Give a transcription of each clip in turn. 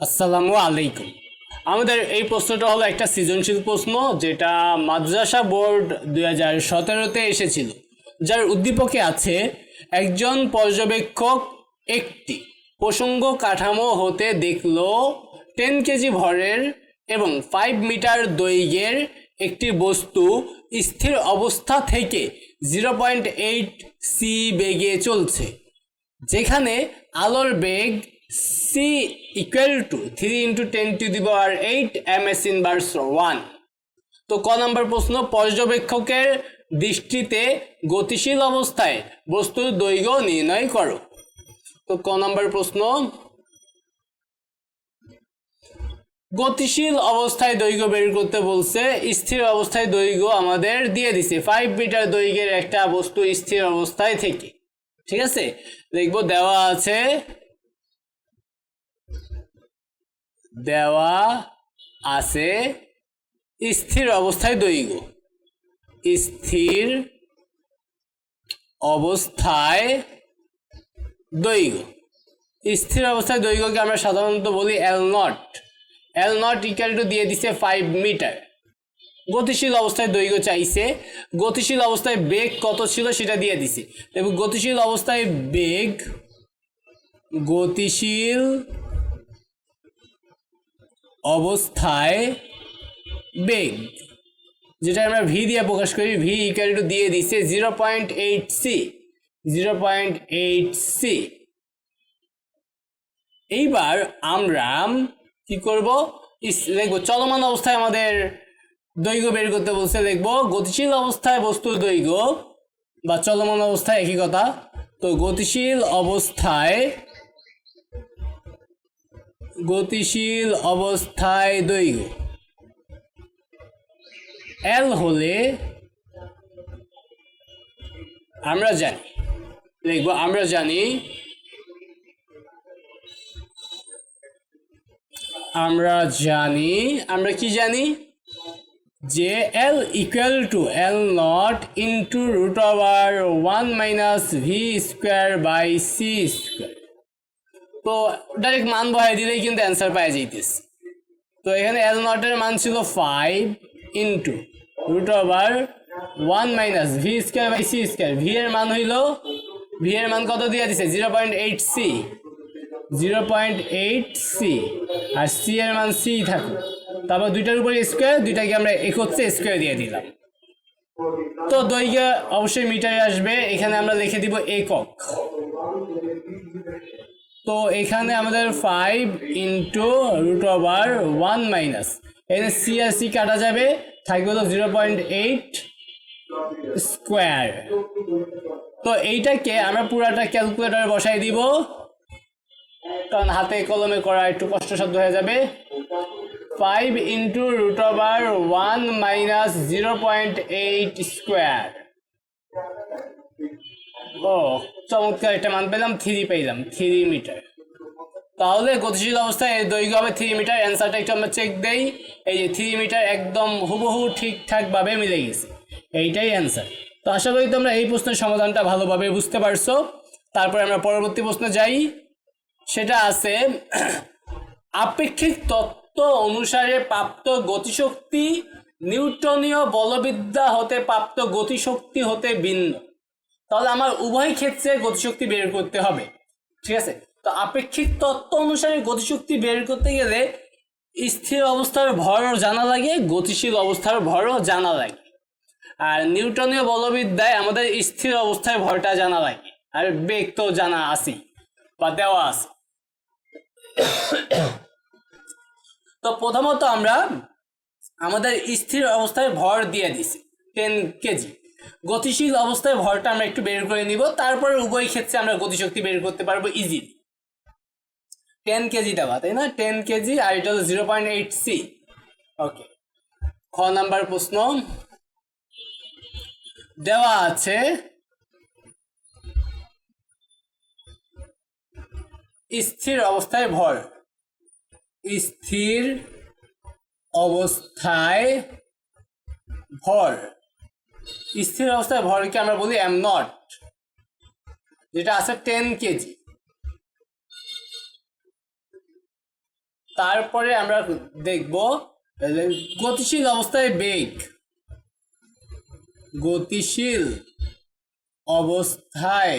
আসসালামু আলাইকুম। আমাদের এই প্রশ্নটা হলো একটা সৃজনশীল প্রশ্ন যেটা মাদ্রাসা বোর্ড দুই হাজার সতেরোতে এসেছিল, যার উদ্দীপকে আছে একজন পর্যবেক্ষক একটি প্রসঙ্গ কাঠামো হতে দেখল টেন কেজি ভরের এবং ফাইভ মিটার দৈর্ঘ্যের একটি বস্তু স্থির অবস্থা থেকে জিরো পয়েন্ট এইট সি বেগে চলছে, যেখানে আলোর বেগ C equal to three into ten to the power eight m s inverse one তো ক নম্বর প্রশ্ন, পর্যবেক্ষকের দৃষ্টিতে গতিশীল অবস্থায় বস্তুর দৈর্ঘ্য নির্ণয় করো। তো ক নম্বর প্রশ্ন, গতিশীল অবস্থায় দৈর্ঘ্য বের করতে বলছে, স্থির অবস্থায় দৈর্ঘ্য আমাদের দিয়ে দিছে। ফাইভ মিটার দৈর্ঘ্যের একটা বস্তু স্থির অবস্থায় থেকে। ঠিক আছে? দেখব দেওয়া আছে দেওয়া আছে স্থির অবস্থায় দৈর্ঘ্য। স্থির অবস্থায় দৈর্ঘ্য। স্থির অবস্থায় দৈর্ঘ্যকে আমরা সাধারণত বলি L naught L naught equal to দিয়ে দিছে ফাইভ মিটার গতিশীল অবস্থায় দৈর্ঘ্য চাইছে। গতিশীল অবস্থায় বেগ কত ছিল সেটা দিয়ে দিছে। এবং গতিশীল অবস্থায় বেগ গতিশীল অবস্থায় বেগ, যেটা আমরা ভি দিয়ে প্রকাশ করি ভি ইকাল টু দিয়ে দিছে zero point eight C zero point eight C এইবার আমরা কি করব? লিখব চলমান অবস্থায় আমাদের দৈর্ঘ্য বের করতে বলছে লিখব গতিশীল অবস্থায় বস্তুর দৈর্ঘ্য বা চলমান অবস্থায় একই কথা। তো গতিশীল অবস্থায় গতিশীল অবস্থায় দৈর্ঘ্য। এল হলে আমরা জানি, লিখব, আমরা জানি আমরা জানি, আমরা কি জানি? যে L equal to L naught into root over one minus V square by C square তো ডাইরেক্ট মান বহাই দিলেই কিন্তু অ্যান্সার পাওয়া যাইতেছে। তো এখানে এল নটের মান ছিল five into root over one minus V square by C square V এর মান হইল ভি এর মান কত দিয়ে দিছে? Zero point eight C zero point eight C আর সি এর মান সি থাকুক। তারপর দুইটার উপরে স্কোয়ার দুইটাকে আমরা একত্রে স্কোয়ার দিয়ে দিলাম। তো দৈর্ঘ্য অবশ্যই মিটারে আসবে। এখানে আমরা লিখে দিব একক। তো এখানে আমাদের five into root over one minus এখানে সি আর সি কাটা যাবে, থাকবে হলো জিরো পয়েন্ট এইট স্কোয়ার তো এইটাকে আমরা পুরাটা ক্যালকুলেটরে বসাই দিব। কারণ হাতে কলমে করা একটু কষ্টসাধ্য হয়ে যাবে। Five into root over one minus zero point eight square ও, চমৎকার একটা মান পেলাম থ্রি পেলাম, থ্রি মিটার। তাহলে গতিশীল অবস্থায় দৈর্ঘ্য হবে থ্রি মিটার, অ্যান্সারটা একটু আমরা চেক দেই। এই যে থ্রি মিটার একদম হুবহু ঠিকঠাকভাবে মিলে গেছে। এইটাই অ্যান্সার। তো আশা করি তোমরা এই প্রশ্নের সমাধানটা ভালোভাবে বুঝতে পারছ। তারপরে আমরা পরবর্তী প্রশ্নে যাই। সেটা আছে, আপেক্ষিক তত্ত্ব অনুসারে প্রাপ্ত গতিশক্তি নিউটনীয় বলবিদ্যা হতে প্রাপ্ত গতিশক্তি হতে ভিন্ন। তাহলে আমার উভয় ক্ষেত্রে গতিশক্তি বের করতে হবে। ঠিক আছে? তো আপেক্ষিক তত্ত্ব অনুসারে গতিশক্তি বের করতে গেলে স্থির অবস্থার ভরও জানা লাগে, গতিশীল অবস্থার ভরও জানা লাগে। আর নিউটনীয় বলবিদ্যায় আমাদের স্থির অবস্থায় ভরটা জানা লাগে। আর বেগ তো জানা আছে বা দেওয়া আছে। তো প্রথমত আমরা আমাদের স্থির অবস্থায় ভর দিয়ে দিছি, টেন কেজি। গতিশীল অবস্থায় ভরটা আমরা একটু বের করে নিব, তারপরে উভয় ক্ষেত্রে আমরা গতিশক্তি বের করতে পারব ইজিলি টেন কেজি দেওয়া, তাই না? টেন কেজি আর এটা হলো zero point eight C okay খ নাম্বার প্রশ্ন। দেওয়া আছে স্থির অবস্থায় ভর। স্থির অবস্থায় ভর। স্থির অবস্থায় ভরকে আমরা বলি এম নট যেটা আছে টেন কেজি তারপরে আমরা দেখব, গতিশীল অবস্থায় বেগ। গতিশীল অবস্থায়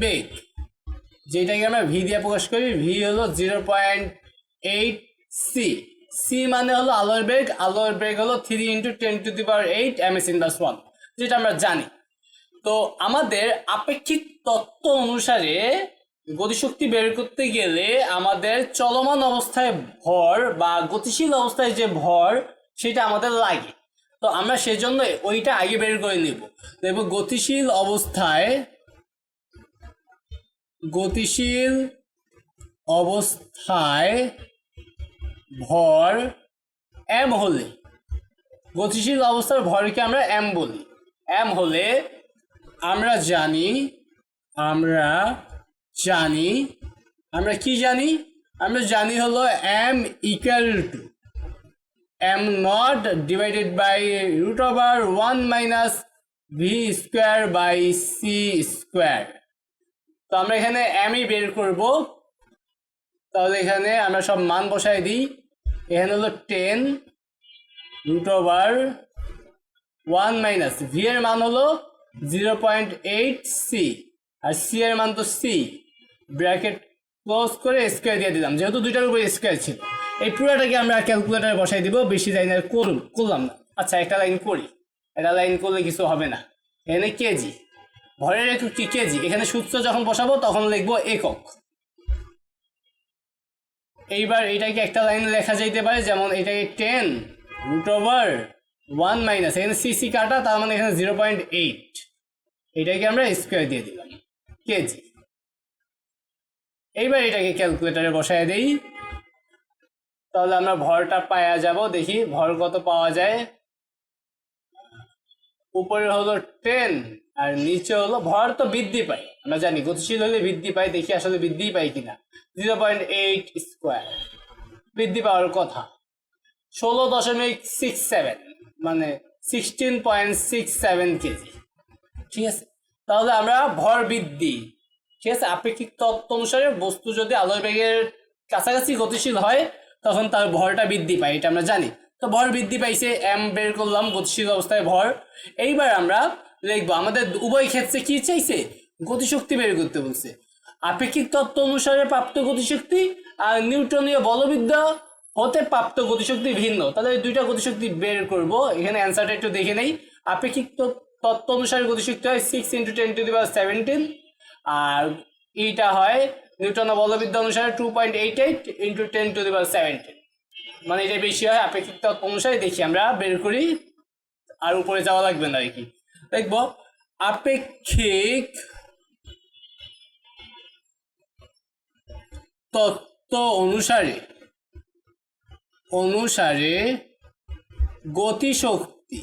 বেগ, যেটাকে আমরা ভি দিয়ে প্রকাশ করি ভি হলো zero point eight C C মানে হলো আলোর বেগ আলোর বেগ হলো three into ten to the power eight m s inverse one যেটা আমরা জানি। তো আমাদের আপেক্ষিক তত্ত্ব অনুসারে গতিশক্তি বের করতে গেলে আমাদের চলমান অবস্থায় ভর বা গতিশীল অবস্থায় যে ভর, সেটা আমাদের লাগে। তো আমরা সেজন্য ওইটা আগে বের করে নিব। দেখব গতিশীল অবস্থায় গতিশীল অবস্থায় ভর এম হলে, গতিশীল অবস্থার ভরকে আমরা এম বলি। এম হলে আমরা জানি আমরা জানি, আমরা কি জানি? আমরা জানি হলো M equal to M naught divided by root over one minus V square by C square তো আমরা এখানে এমই বের করব। তাহলে এখানে আমরা সব মান বসাই দিই। এখানে হলো ten root over one minus V এর মান হলো জিরো পয়েন্ট এইট সি আর সি এর মান তো সি ব্র্যাকেট ক্লোজ করে স্কোয়ার দিয়ে দিলাম, যেহেতু দুইটার উপরে স্কোয়ার ছিল। এই পুরোটাকে আমরা ক্যালকুলেটারে বসাই দিব, বেশি লাইন আর করুন, করলাম না। আচ্ছা একটা লাইন করি। একটা লাইন করলে কিছু হবে না। এখানে কেজি ভরের একটু কেজি এখানে সূত্র যখন বসাবো, তখন লিখব একক। এইবার এটাকে একটা লাইন লেখা যাইতে পারে, যেমন এটাকে ten root over one minus এখানে সিসি কাটা, তার মানে এখানে জিরো পয়েন্ট এইট এটাকে আমরা স্কোয়ার দিয়ে দিলাম, কেজি। এইবার এটাকে ক্যালকুলেটারে বসায় দেই। তাহলে আমরা ভরটা পাওয়া যাব, দেখি ভর কত পাওয়া যায়। উপরে হলো টেন আর নিচে হলো, ভর তো বৃদ্ধি পায়। আমরা জানি গতিশীল হলে বৃদ্ধি পায়, দেখি আসলে বৃদ্ধি পায় কিনা। জিরো পয়েন্ট এইট স্কোয়ার বৃদ্ধি পাওয়ার কথা। ষোলো দশমিক সিক্স সেভেন মানে sixteen point six seven KG. ঠিক আছে? তাহলে আমরা ভর বৃদ্ধি। ঠিক আছে? আপেক্ষিক তত্ত্ব অনুসারে বস্তু যদি আলোর বেগের কাছাকাছি গতিশীল হয়, তখন তার ভরটা বৃদ্ধি পায়, এটা আমরা জানি। তো ভর বৃদ্ধি পাইছে এম বের করলাম, গতিশীল অবস্থায় ভর। এইবার আমরা লিখব, আমাদের উভয় ক্ষেত্রে কি চাইছে? গতিশক্তি বের করতে বলছে। আপেক্ষিক তত্ত্ব অনুসারে প্রাপ্ত গতিশক্তি আর নিউটনীয় বলবিদ্যা হতে প্রাপ্ত গতিশক্তি ভিন্ন। তাহলে দুইটা গতিশক্তি বের করব। এখানে অ্যান্সারটা একটু দেখে নেই। আপেক্ষিক তত- তত্ত্ব অনুসারে গতিশক্তি হয় six into ten to the power seventeen আর এইটা হয় নিউটন বলবিদ্যা অনুসারে two point eight eight into ten to the power seventeen মানে এটা বেশি হয় আপেক্ষিক তত্ত্ব অনুসারে। দেখি আমরা, বের করি। আর উপরে যাওয়া লাগবে না আর কি। দেখব, আপেক্ষিক তত্ত্ব অনুসারে অনুসারে গতিশক্তি।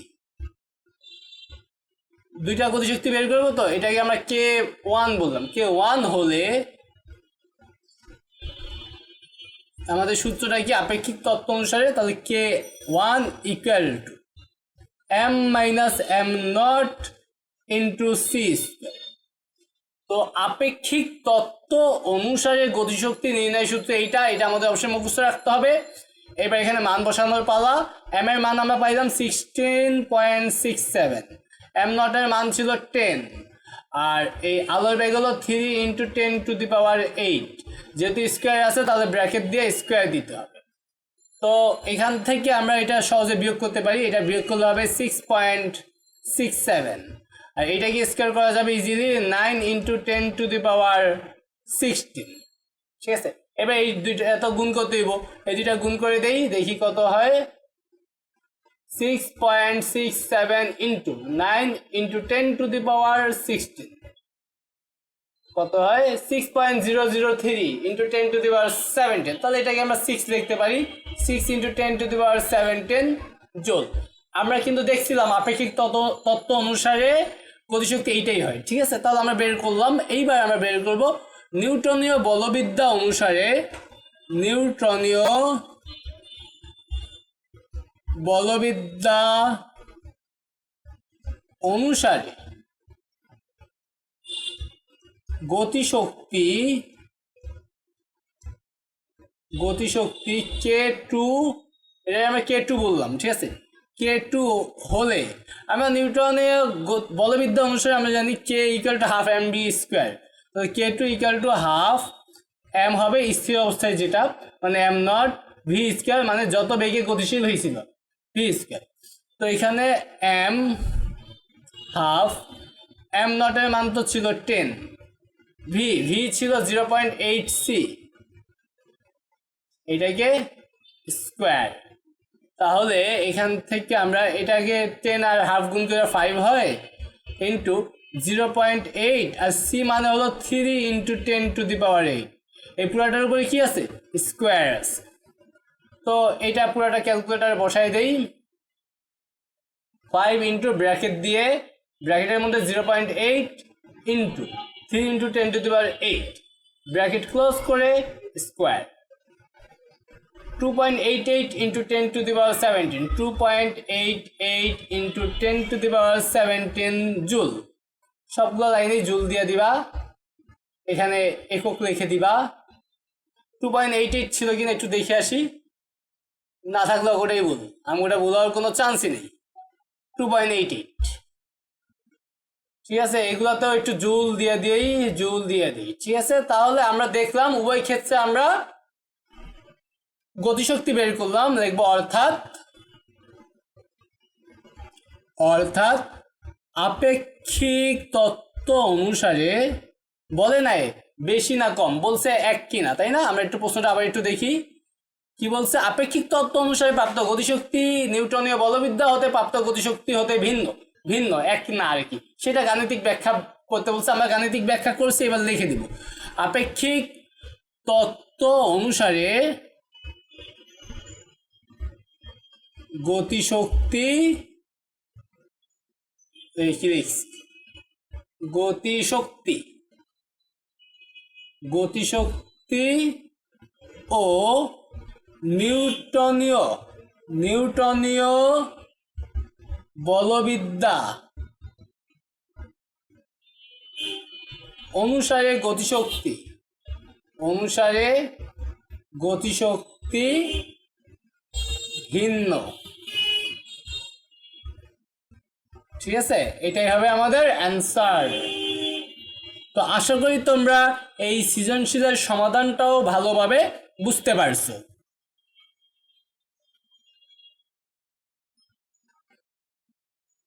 দুইটা গতিশক্তি বের করব তো, এটাকে আমরা কে ওয়ান বললাম। কে ওয়ান হলে আমাদের সূত্রটা কি? আপেক্ষিক তত্ত্ব অনুসারে, তাহলে K one equal to M minus M naught into C তো আপেক্ষিক তত্ত্ব অনুসারে গতিশক্তি নির্ণয় সূত্র এইটা, এটা আমাদের অবশ্যই মুখস্থ রাখতে হবে। এবার এখানে মান বসানোর পালা। এম এর মান আমরা পাইলাম sixteen point six seven M নটের মান ছিল টেন আর এই আলোর বেগ হলো three into ten to the power eight যেহেতু স্কোয়ার আছে, তাহলে ব্র্যাকেট দিয়ে স্কোয়ার দিতে হবে। তো এখান থেকে আমরা এটা সহজে বিয়োগ করতে পারি। এটা বিয়োগ করলে হবে সিক্স পয়েন্ট সিক্স সেভেন আর এটাকে স্কোয়ার করা যাবে easily nine into ten to the power sixteen ঠিক আছে? এবার এই দুইটা, এত গুণ করতে হইব। এই দুইটা গুণ করে দেই, দেখি কত হয়। Six point six seven into nine into ten to the power sixteen কত হয়? Six point zero zero three into ten to the power seventeen তাহলে এটাকে আমরা সিক্স লিখতে পারি। Six into ten to the power seventeen joule আমরা কিন্তু দেখছিলাম আপেক্ষিক তত্ত্ব তত্ত্ব অনুসারে গতিশক্তি এইটাই হয়। ঠিক আছে? তাহলে আমরা বের করলাম। এইবার আমরা বের করব নিউটনীয় বলবিদ্যা অনুসারে নিউটনীয় বলবিদ্যা অনুসারে গতিশক্তি গতিশক্তি কে টু এটা আমরা কে টু বললাম, ঠিক আছে? কে টু হলে। আমরা নিউটনের বলবিদ্যা অনুসারে আমরা জানি K equal to half M V square তো K two equal to half M হবে স্থির অবস্থায় যেটা মানে এম নট ভি স্কোয়ার মানে যত বেগে গতিশীল হয়েছিল ভি স্কোয়ার তো এখানে এম হাফ এম নটের মান তো ছিল টেন ভি ভি ছিল জিরো পয়েন্ট এইট সি এটাকে স্কোয়ার তাহলে এখান থেকে আমরা এটাকে টেন আর হাফ গুণ করে ফাইভ হয় ইন্টু জিরো পয়েন্ট এইট আর সি মানে হলো three into ten to the power eight এই পুরাটার উপরে কি আছে? স্কোয়ার আছে। তো এটা পুরাটা ক্যালকুলেটার বসাই দেই। ফাইভ ইন্টু ব্র্যাকেট দিয়ে ব্র্যাকেটের মধ্যে zero point eight into three into ten to the power eight bracket close করে square two point eight eight into ten to the power seventeen two point eight eight into ten to the power seventeen joule সবগুলো লাইনেই joule দিয়ে দিবা। এখানে একক লিখে দিবা। Two point eight eight ছিল কিনা একটু দেখে আসি। না থাকলেও ওটাই বল আমি ওটা বলার কোনো চান্সই নেই। টু পয়েন্ট এইট এইট ঠিক আছে? এগুলোতেও একটু জুল দিয়ে দিই জুল দিয়ে দিই। ঠিক আছে? তাহলে আমরা দেখলাম, উভয় ক্ষেত্রে আমরা গতিশক্তি বের করলাম লিখব অর্থাৎ অর্থাৎ আপেক্ষিক তত্ত্ব অনুসারে বলে নাই, বেশি না কম, বলছে এক কি না তাই না? আমরা একটু প্রশ্নটা আবার একটু দেখি। কি বলছে? আপেক্ষিক তত্ত্ব অনুসারে প্রাপ্ত গতিশক্তি নিউটনীয় বলবিদ্যা হতে প্রাপ্ত গতিশক্তি হতে ভিন্ন ভিন্ন, এক না আর কি। সেটা গাণিতিক ব্যাখ্যা করতে বলছে, আমরা গাণিতিক ব্যাখ্যা করছি, এবার লিখে দিব। আপেক্ষিক তত্ত্ব অনুসারে গতিশক্তি গতিশক্তি গতিশক্তি ও নিউটনীয় নিউটনীয় বলবিদ্যা অনুসারে গতিশক্তি অনুসারে গতিশক্তি ভিন্ন। ঠিক আছে? এটাই হবে আমাদের অ্যান্সার তো আশা করি তোমরা এই সৃজনশীলের সমাধানটাও ভালোভাবে বুঝতে পারছ।